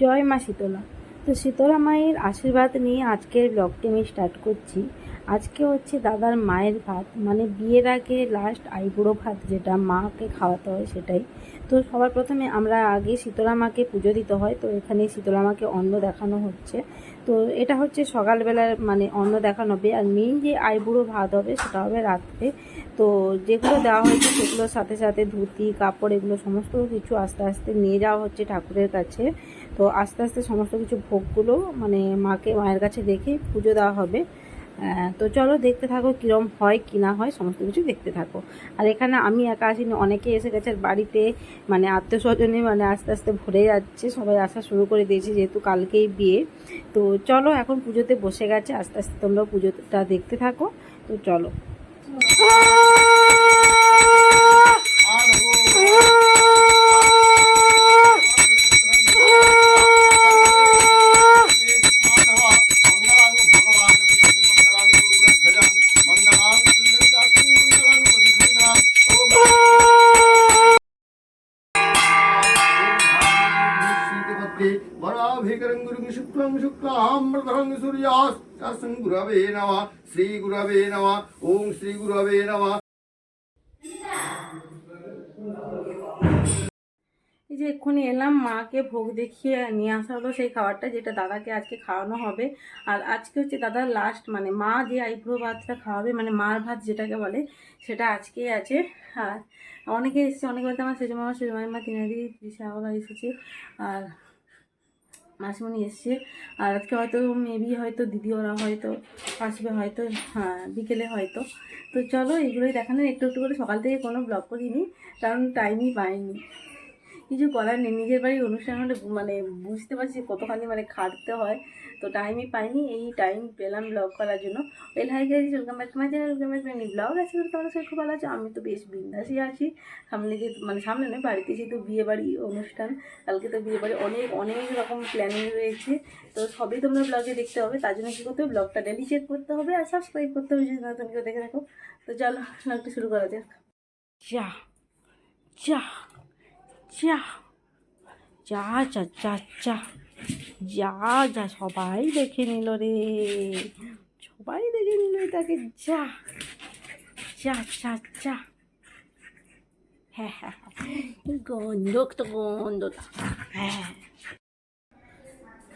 জয় মা শীতলা। তো শীতলা মায়ের আশীর্বাদ নিয়ে আজকের ব্লগটি আমি স্টার্ট করছি। আজকে হচ্ছে দাদার মায়ের ভাত মানে বিয়ের আগে লাস্ট আইবুড়ো ভাত যেটা মাকে খাওয়াতে হয় সেটাই। তো সবার প্রথমে আমরা আগে শীতলা মাকে পুজো দিতে হয়, তো এখানে শীতলা মাকে অন্ন দেখানো হচ্ছে। তো এটা হচ্ছে সকালবেলার মানে অন্ন দেখানো হবে। আর মেইন যে আইবুড়ো ভাত হবে সেটা হবে রাত্রে। তো যেগুলো দেওয়া হয়েছে সেগুলোর সাথে সাথে ধুতি, কাপড় এগুলো সমস্ত কিছু আস্তে আস্তে নিয়ে যাওয়া হচ্ছে ঠাকুরের কাছে। তো আস্তে আস্তে সমস্ত কিছু ভোগগুলো মানে মাকে, মায়ের কাছে রেখে পুজো দেওয়া হবে। তো চলো দেখতে থাকো কীরম হয়, কি না হয়, সমস্ত কিছু দেখতে থাকো। আর এখানে আমি একা আসিনি, অনেকে এসে গেছে বাড়িতে মানে আত্মীয় স্বজনে মানে আস্তে আস্তে ভরে যাচ্ছে, সবাই আসা শুরু করে দিয়েছে যেহেতু কালকেই বিয়ে। তো চলো এখন পুজোতে বসে গেছে, আস্তে আস্তে তোমরা পুজোটা দেখতে থাকো, তো চলো। शुक्लं शुक्लाम्रधरं सूर्यास्तं নম শ্রীগুরবে श्रीगुरवे नमः। ॐ श्रीगुरवे नमः। এই যে এক্ষুনি এলাম, মাকে ভোগ দেখিয়ে নিয়ে আসা হলো সেই খাবারটা, যেটা দাদাকে আজকে খাওয়ানো হবে। আর আজকে হচ্ছে দাদার লাস্ট মানে মা যে আইব্রো ভাতটা খাওয়াবে মানে মার ভাত যেটাকে বলে, সেটা আজকেই আছে। আর অনেকে এসেছে, অনেকে বলতে আমার সেজমামা সেজমামা তিনাদি দিদি সাহবা এসেছে। আর মাসিমণি এসছে। আর আজকে হয়তো মেবি হয়তো দিদি ওরা হয়তো আসবে, হয়তো হ্যাঁ বিকেলে হয়তো। তো চলো এগুলোই দেখানো, একটু একটু করে সকাল থেকে কোনো ব্লগ করিনি, কারণ টাইমই পাইনি। কিছু করার নেই, নিজের বাড়ির অনুষ্ঠান হলে মানে বুঝতে পারছি কতখানি মানে খাটতে হয়। তো টাইমই পাইনি, এই টাইম পেলাম ব্লগ করার জন্য। Well hi guys welcome back to my channel welcome back my vlog আছে তো তোমরা সবাই খুব ভালো আছো। আমি তো বেশ বিন্দাসই আছি। সামনে যে মানে সামনে নয়, বাড়িতে যেহেতু বিয়েবাড়ি অনুষ্ঠান, কালকে তো বিয়েবাড়ি, অনেক অনেক রকম প্ল্যানিং রয়েছে। তো সবই তোমরা ব্লগে দেখতে হবে। তার জন্য কী করতে হবে? ব্লগটা ডেলি চেক করতে হবে আর সাবস্ক্রাইব করতে হবে, যদি নতুন কেউ দেখে রাখো তো চলো ব্লগটা শুরু করা যাক। যা যা যা যা চা চা যা। যা যা, সবাই দেখে নিল রে। সবাই দেখে নিল তাকে যা যা যা যা। হ্যাঁ হ্যাঁ হ্যাঁ। গন্ধ তো গন্ধটা। হ্যাঁ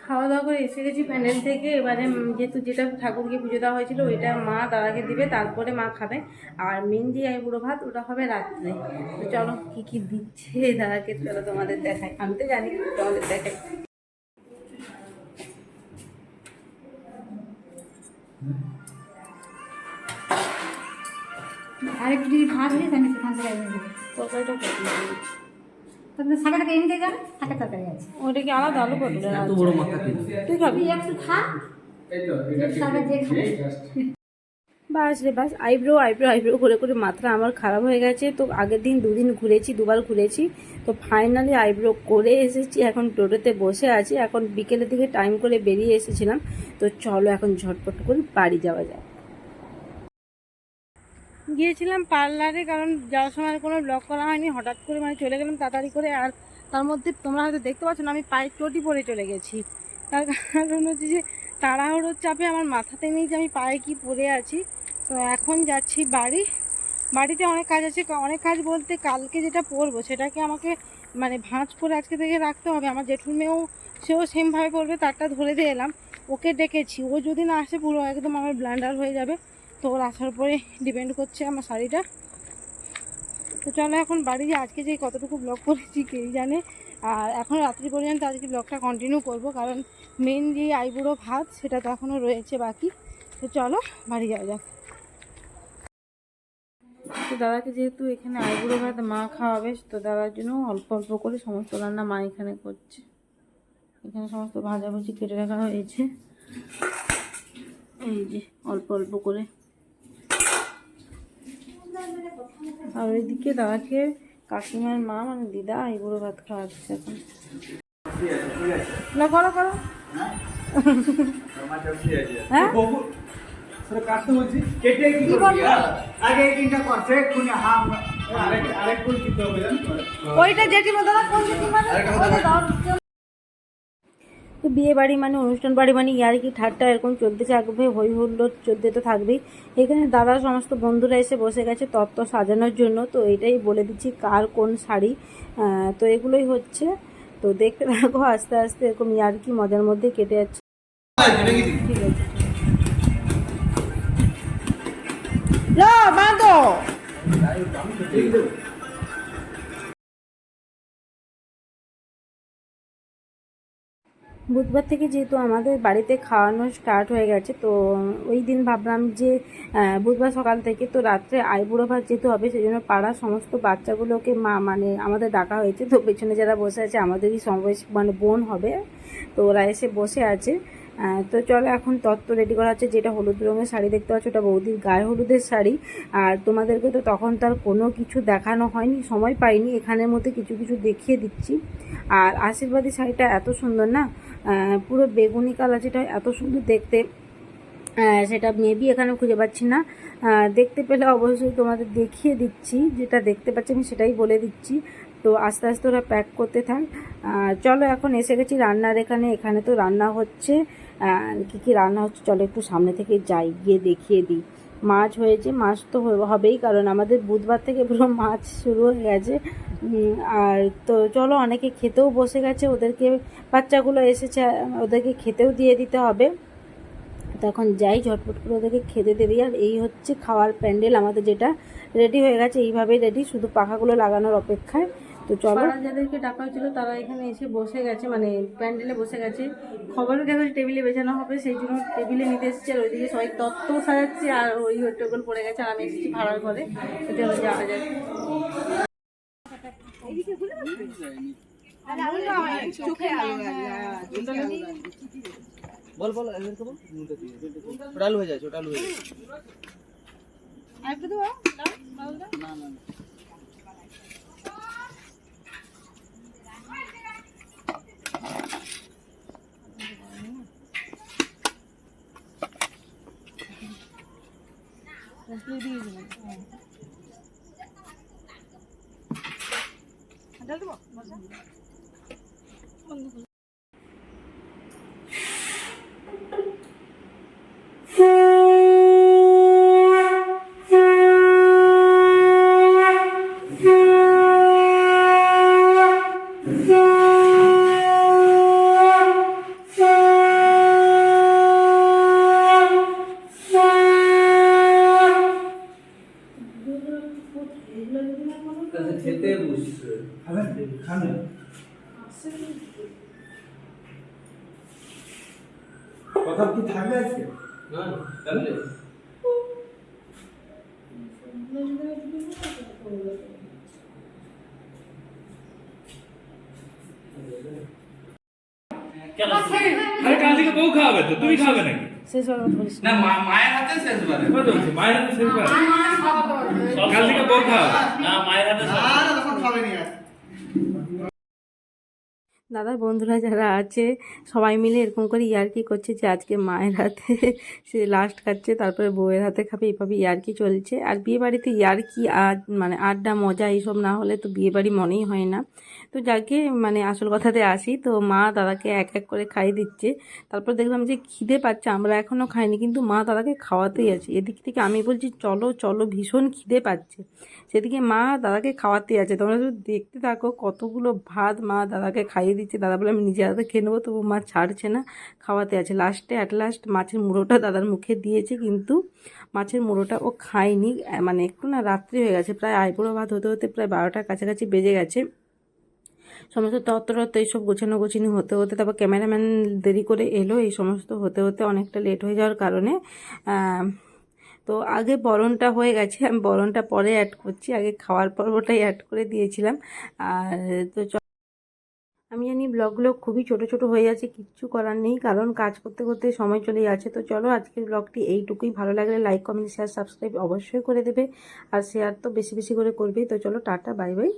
খাওয়া দাওয়া করে এসে গেছি প্যান্ডেল থেকে। এবারে যেহেতু যেটা ঠাকুরকে পুজো দেওয়া হয়েছিল, ওইটা মা দাদাকে দিবে, তারপরে মা খাবে। আর মেন যে বুড়ো ভাত, ওটা হবে রাত্রে। তো চলো কী কী দিচ্ছে দাদাকে, চলো তোমাদের দেখাই। আমি তো জানি, তোমাদের দেখাই। আরেকটু যদি ভাত হয়ে আমি সেখান থেকে এনে দেবো তরকারিটা তাহলে শাকে টাকে এনে দিয়ে যাবে শাকের তরকারি আছে। ওটা কি আলাদা আলু পটলের এত বড় মাথা তুই খাবি? একটু খা। যে শাকে যে খাবে। বাস রে বাস আইব্রো আইব্রো আইব্রো করে করে মাথা আমার খারাপ হয়ে গেছে। তো আগের দিন দুদিন ঘুরেছি দুবার ঘুরেছি। তো ফাইনালি আইব্রো করে এসেছি এখন টোটোতে বসে আছি। এখন বিকেলের দিকে টাইম করে বেরিয়ে এসেছিলাম। তো চলো এখন ঝটপট করে বাড়ি যাওয়া যায় গিয়েছিলাম পার্লারে, কারণ যাওয়ার সময় আর কোনো ব্লগ করা হয়নি। হঠাৎ করে মানে চলে গেলাম তাড়াতাড়ি করে, আর তার মধ্যে তোমরা হয়তো দেখতে পাচ্ছ না, আমি পায়ে চটি পরে চলে গেছি। তার কারণ হচ্ছে যে তাড়াহুড়োর চাপে আমার মাথাতে নেই যে আমি পায়ে কি পরে আছি। তো এখন যাচ্ছি বাড়ি। বাড়িতে অনেক কাজ আছে। অনেক কাজ বলতে কালকে যেটা পরবো, সেটাকে আমাকে মানে ভাঁজ করে আজকে থেকে রাখতে হবে। আমার জেঠুর মেয়েও সেও সেমভাবে পড়বে তারটা ধরে দিয়ে এলাম। ওকে ডেকেছি। ও যদি না আসে পুরো একদম আমার ব্লান্ডার হয়ে যাবে। তো আসার পরে ডিপেন্ড করছে আমার শাড়িটা। তো চলো এখন বাড়ি যে আজকে যে কতটুকু ব্লগ করেছি কেই জানে? আর এখন রাত্রি পর্যন্ত আজকে ব্লগটা কন্টিনিউ করব, কারণ মেন যে আইবুড়ো ভাত, সেটা তো এখনও রয়েছে বাকি। তো চলো বাড়ি যাওয়া যাক। তো দাদাকে যেহেতু এখানে আইবুড়ো ভাত মা খাওয়াবে, তো দাদার জন্য অল্প অল্প করে সমস্ত রান্না মা এখানে করছে। এখানে সমস্ত ভাজাভুজি কেটে রাখা হয়েছে। এই যে অল্প অল্প করে আর ওইদিকে দাদাকে কাকিমার মা মানে দিদা এই বুড়ো ভাত খাওয়াচ্ছে এখন। না করো করো। হ্যাঁ? ওইটা জেঠিমা দাদা কোন জেঠিমা দাদা তো বিয়ে বাড়ি মানে অনুষ্ঠান বাড়ি মানে ইয়ার কি ঠাট্টা এরকম চলতে থাকবে হই হুল্লোড় চলতে তো থাকবেই। এখানে দাদা সমস্ত বন্ধুরা এসে বসে গেছে তত্ত্ব সাজানোর জন্য, তো এটাই বলে দিচ্ছি কার কোন শাড়ি তো এগুলোই হচ্ছে। তো দেখতে থাকো, আস্তে আস্তে এরকম ইয়ার কি মজার মধ্যে কেটে যাচ্ছে। ঠিক আছে বুধবার থেকে যেহেতু আমাদের বাড়িতে খাওয়ানো স্টার্ট হয়ে গেছে, তো ওই দিন ভাবলাম যে বুধবার সকাল থেকে তো রাত্রে আইবুড়ো ভাত যেহেতু হবে সেই জন্য পাড়ার সমস্ত বাচ্চাগুলোকে মা মানে আমাদের ডাকা হয়েছে, তো পেছনে যারা বসে আছে আমাদেরই সমবয়স মানে বোন হবে, তো ওরা এসে বসে আছে। তো চলো এখন তত্ত্ব রেডি করা হচ্ছে, যেটা হলুদ রঙের শাড়ি দেখতে পাচ্ছ, ওটা বৌদির গায়ে হলুদের শাড়ি। আর তোমাদেরকে তো তখন তার কোনো কিছু দেখানো হয়নি, সময় পাইনি, এখানের মধ্যে কিছু কিছু দেখিয়ে দিচ্ছি। আর আশীর্বাদী শাড়িটা এত সুন্দর না পুরো বেগুনি কালার যেটা এত সুন্দর দেখতে। সেটা মেবি এখানে খুঁজে পাচ্ছি না। দেখতে পেলে অবশ্যই তোমাদের দেখিয়ে দিচ্ছি, যেটা দেখতে পাচ্ছি আমি সেটাই বলে দিচ্ছি। তো আস্তে আস্তে ওরা প্যাক করতে থাক। চলো এখন এসে গেছি রান্নার এখানে এখানে তো রান্না হচ্ছে। কি কি রান্না হচ্ছে, চলো একটু সামনে থেকে যাই, গিয়ে দেখিয়ে দিই। মাছ হয়েছে, মাছ তো হবেই, কারণ আমাদের বুধবার থেকে পুরো মাছ শুরু হয়ে গেছে। আর তো চলো, অনেকে খেতেও বসে গেছে, ওদেরকে, বাচ্চাগুলো এসেছে, ওদেরকে খেতেও দিয়ে দিতে হবে। তখন যাই, ঝটপট করে ওদেরকে খেতে দিয়ে আর এই হচ্ছে খাওয়ার প্যান্ডেল, আমাদের যেটা রেডি হয়ে গেছে, এইভাবেই রেডি শুধু পাখাগুলো লাগানোর অপেক্ষায়। তো চলো। যাদেরকে ডাকা হয়েছিল তারা এখানে এসে বসে গেছে মানে প্যান্ডেলে বসে গেছে। খবরের কাগজ টেবিলে বেছানো হবে সেই জন্য টেবিলে নিতে এসেছে আর ওইদিকে সবাই তত্ত্ব সাজাচ্ছে আর ওই হট্টগোল পড়ে গেছে আর আমি এসেছি ভাড়ার ঘরে। তো চলো যাওয়া যায় বল বল ওটা আলু হয়ে যাচ্ছে ওটা আলু হয়ে যাচ্ছে। না না। না। খেতে বসছে খাবেন খাবেন কথা কি থাকবে আজকে না তাহলে আরে কাল থেকে বউ খাওয়াবে তো তুমি খাবে নাকি শেষ হওয়ার কথা বলিস না। না মা- মায়ের হাতে শেষবারে কথা বলছি মায়ের হাতে শেষবার কাল থেকে বউ খাওয়াবে না মায়ের হাতে দাদার বন্ধুরা যারা আছে সবাই মিলে এরকম করে ইয়ার্কি করছে যে আজকে মায়ের হাতে সে লাস্ট খাচ্ছে তারপরে বউয়ের হাতে খাবে এভাবে ইয়ার্কি চলছে। আর বিয়েবাড়িতে ইয়ার্কি আর মানে আড্ডা মজা এইসব না হলে তো বিয়েবাড়ি মনেই হয় না। তো যাকে মানে আসল কথাতে আসি, তো মা দাদাকে এক এক করে খাইয়ে দিচ্ছে। তারপর দেখলাম যে খিদে পাচ্ছে, আমরা এখনও খাইনি, কিন্তু মা দাদাকে খাওয়াতেই আছে। এদিক থেকে আমি বলছি, চলো চলো, ভীষণ খিদে পাচ্ছে। সেদিকে মা দাদাকে খাওয়াতেই আছে। তোমরা শুধু দেখতে থাকো, কতগুলো ভাত মা দাদাকে খাইয়ে দিচ্ছে। দাদা বলে, আমি নিজে হাতে খেয়ে নেব, তবু মা ছাড়ছে না। খাওয়াতে আছে। লাস্টে অ্যাট লাস্ট মাছের মুড়োটা দাদার মুখে দিয়েছে, কিন্তু মাছের মুড়োটা ও খায়নি। মানে একটু না রাত্রি হয়ে গেছে, প্রায় আইবুড়ো ভাত হতে হতে প্রায় বারোটার কাছাকাছি বেজে গেছে। সমস্ত তত্ত্ব টত্ত্ব এইসব গোছানো গোছানি হতে হতে তারপর ক্যামেরাম্যান দেরি করে এলো, এই সমস্ত হতে হতে অনেকটা লেট হয়ে যাওয়ার কারণে। তো আগে বরণটা হয়ে গেছে, আমি বরণটা পরে অ্যাড করছি, আগে খাওয়ার পর্বটাই অ্যাড করে দিয়েছিলাম। আর তো আমি জানি ব্লগগুলো খুবই ছোট ছোট হয়ে যাচ্ছে, কিচ্ছু করার নেই, কারণ কাজ করতে করতে সময় চলে যাচ্ছে। তো চলো আজকের ব্লগটি এইটুকুই, ভালো লাগলে লাইক কমেন্ট শেয়ার সাবস্ক্রাইব অবশ্যই করে দেবে, আর শেয়ার তো বেশি বেশি করে করবেই তো চলো টাটা বাই বাই